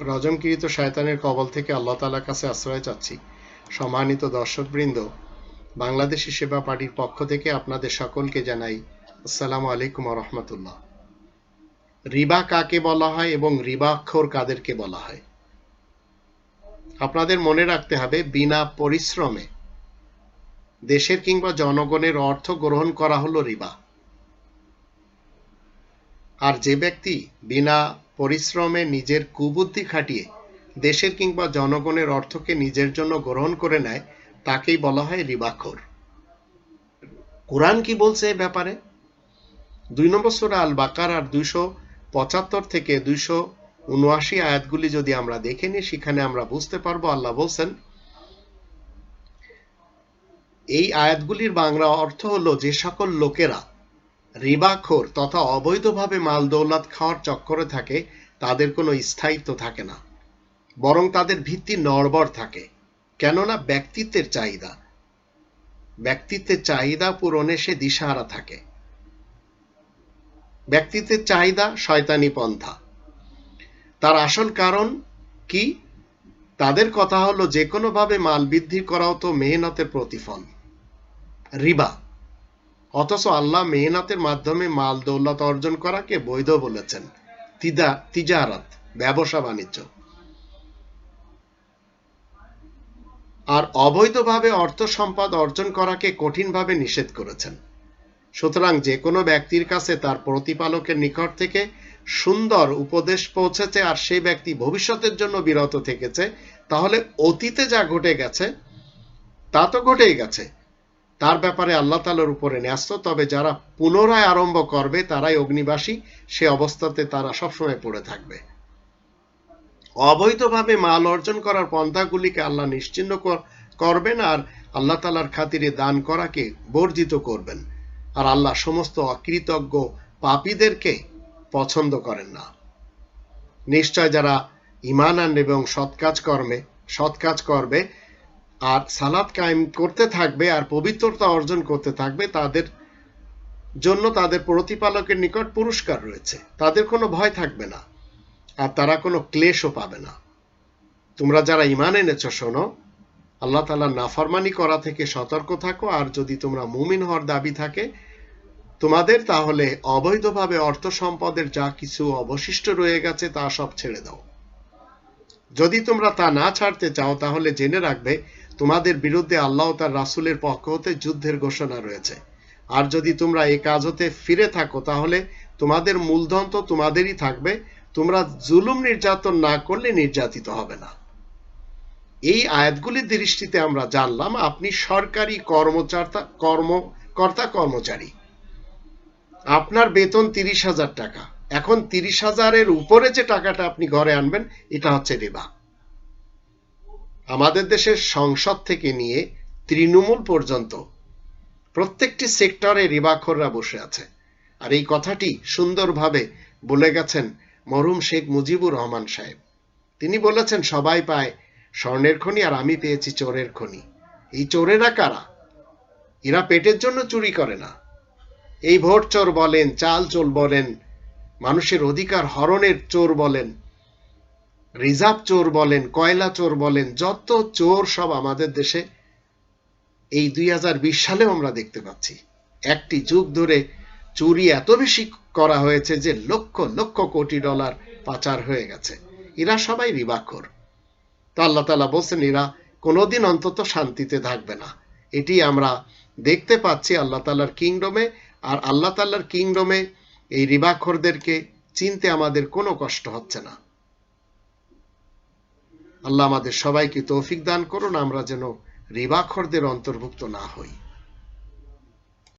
রজমকৃত শয়তানের কবল থেকে আল্লাহ তালার কাছে আশ্রয় চাচ্ছি। সম্মানিত দর্শকবৃন্দ, বাংলাদেশি সেবা পার্টির পক্ষ থেকে আপনাদের সকলকে জানাই আসসালামু আলাইকুম রহমতুল্লাহ। রিবা কাকে বলা হয় এবং রিবাক্ষর কাদেরকে বলা হয়? আপনাদের মনে রাখতে হবে, বিনা পরিশ্রমে দেশের কিংবা জনগণের অর্থ গ্রহণ করা হলো রিবা। আর যে ব্যক্তি বিনা পরিশ্রমে নিজের কুবুদ্ধি খাটিয়ে দেশের কিংবা জনগণের অর্থকে নিজের জন্য গ্রহণ করে নেয়, তাকেই বলা হয় রিবাখোর। কোরআন কি বলছে এ ব্যাপারে? দুই নম্বর সুরা আল বাকার আর দুইশো পঁচাত্তর থেকে দুইশো উনআশি আয়াতগুলি যদি আমরা দেখে নিই, সেখানে আমরা বুঝতে পারব আল্লাহ বলছেন, এই আয়াতগুলির বাংলা অর্থ হলো যে সকল লোকেরা রিবাখোর তথা অবৈধভাবে মাল দৌলাত খাওয়ার চক্করে থাকে, তাদের কোনো স্থায়িত্ব থাকে না। বরং তাদের ভিত্তি নড়বড় থাকে। কেননা ব্যক্তিত্বের চাহিদা। ব্যক্তিত্বের চাহিদা পূরণে সে দিশাহারা থাকে। ব্যক্তিত্বের চাহিদা শয়তানি পন্থা। তার আসল কারণ কি? তাদের কথা হলো, যে কোনোভাবে মাল বৃদ্ধি করাও তো মেহনতের প্রতিফল। রিবা। অথচ আল্লাহ মেহনতের মাধ্যমে মাল দৌলত অর্জন করাকে বৈধ বলেছেন। তিদা, তিজারাত, ব্যবসা বাণিজ্য। আর অবৈধভাবে অর্থ সম্পদ অর্জন করাকে কঠিনভাবে নিষেধ করেছেন। সুতরাং যে কোনো ব্যক্তির কাছে তার প্রতিপালকের নিকট থেকে সুন্দর উপদেশ পৌঁছেছে আর সেই ব্যক্তি ভবিষ্যতের জন্য বিরত থেকেছে, তাহলে অতীতে যা ঘটে গেছে, তা তো ঘটেই গেছে। তার ব্যাপারে আল্লাহ তালার উপরে ন্যস্ত, তবে যারা পুনরায় আরম্ভ করবে, তারাই অগ্নিবাসী। সে অবস্থাতে তারা সবসময় পড়ে থাকবে। অবৈধভাবে মাল অর্জন করার পন্থাগুলিকে আল্লাহ নিশ্চিন্ন করবেন আর আল্লাহ তালার খাতিরে দান করাকে বর্জিত করবেন। আর আল্লাহ সমস্ত অকৃতজ্ঞ পাপীদেরকে পছন্দ করেন না। নিশ্চয় যারা ইমান আন এবং সৎ কাজ কর্মে সৎ কাজ করবে আর সালাদ কায়েম করতে থাকবে আর পবিত্রতা অর্জন করতে থাকবে, তাদের জন্য তাদের প্রতিপালকের নিকট পুরস্কার রয়েছে। তাদের কোনো ভয় থাকবে না আর তারা কোনো ক্লেশও পাবে না। তোমরা যারা ইমান এনেছ, শোনো, আল্লাহ তালা নাফরমানি করা থেকে সতর্ক থাকো, আর যদি তোমরা মুমিন হওয়ার দাবি থাকে তোমাদের, তাহলে অবৈধভাবে অর্থ সম্পদের যা কিছু অবশিষ্ট রয়ে গেছে তা সব ছেড়ে দাও। যদি তোমরা তা না ছাড়তে চাও, তাহলে জেনে রাখবে তোমাদের বিরুদ্ধে আল্লাহ তার রাসুলের পক্ষ হতে যুদ্ধের ঘোষণা রয়েছে। আর যদি তোমরা এই কাজ হতে ফিরে থাকো, তাহলে তোমাদের মূলধন তো তোমাদেরই থাকবে। তোমরা জুলুম নির্যাতন না করলে নির্যাতিত হবে না। এই আয়াতগুলির দৃষ্টিতে আমরা জানলাম, আপনি সরকারি কর্মচার্তা কর্মকর্তা কর্মচারী। আপনার বেতন তিরিশ হাজার টাকা। এখন তিরিশ হাজারের উপরে যে টাকাটা আপনি ঘরে আনবেন, এটা হচ্ছে রেবা। আমাদের দেশের সংসদ থেকে নিয়ে তৃণমূল পর্যন্ত প্রত্যেকটি সেক্টরে রিবাখররা বসে আছে। আর এই কথাটি সুন্দরভাবে বলে গেছেন মরুম শেখ মুজিবুর রহমান সাহেব। তিনি বলেছেন, সবাই পায় স্বর্ণের খনি আর আমি পেয়েছি চোরের খনি। এই চোরেরা কারা? এরা পেটের জন্য চুরি করে না। এই ভোট চোর বলেন, চাল চোর বলেন, মানুষের অধিকার হরণের চোর বলেন রিজার্ভ চোর বলেন, কয়লা চোর বলেন, যত চোর সব আমাদের দেশে, এই দুই সালেও আমরা দেখতে পাচ্ছি। একটি যুগ ধরে চুরি এত বেশি করা হয়েছে যে লক্ষ লক্ষ কোটি ডলার পাচার হয়ে গেছে। এরা সবাই রিবাখর। তো আল্লাহ তালা বলছেন, এরা কোনোদিন অন্তত শান্তিতে থাকবে না। এটি আমরা দেখতে পাচ্ছি আল্লাহ তালার কিংডমে, আর আল্লাহ তাল্লার কিংডমে এই রিবাখরদেরকে চিনতে আমাদের কোনো কষ্ট হচ্ছে না। আল্লাহ আমাদের সবাইকে তৌফিক দান করুন আমরা যেন রিবাখরদের অন্তর্ভুক্ত না হই।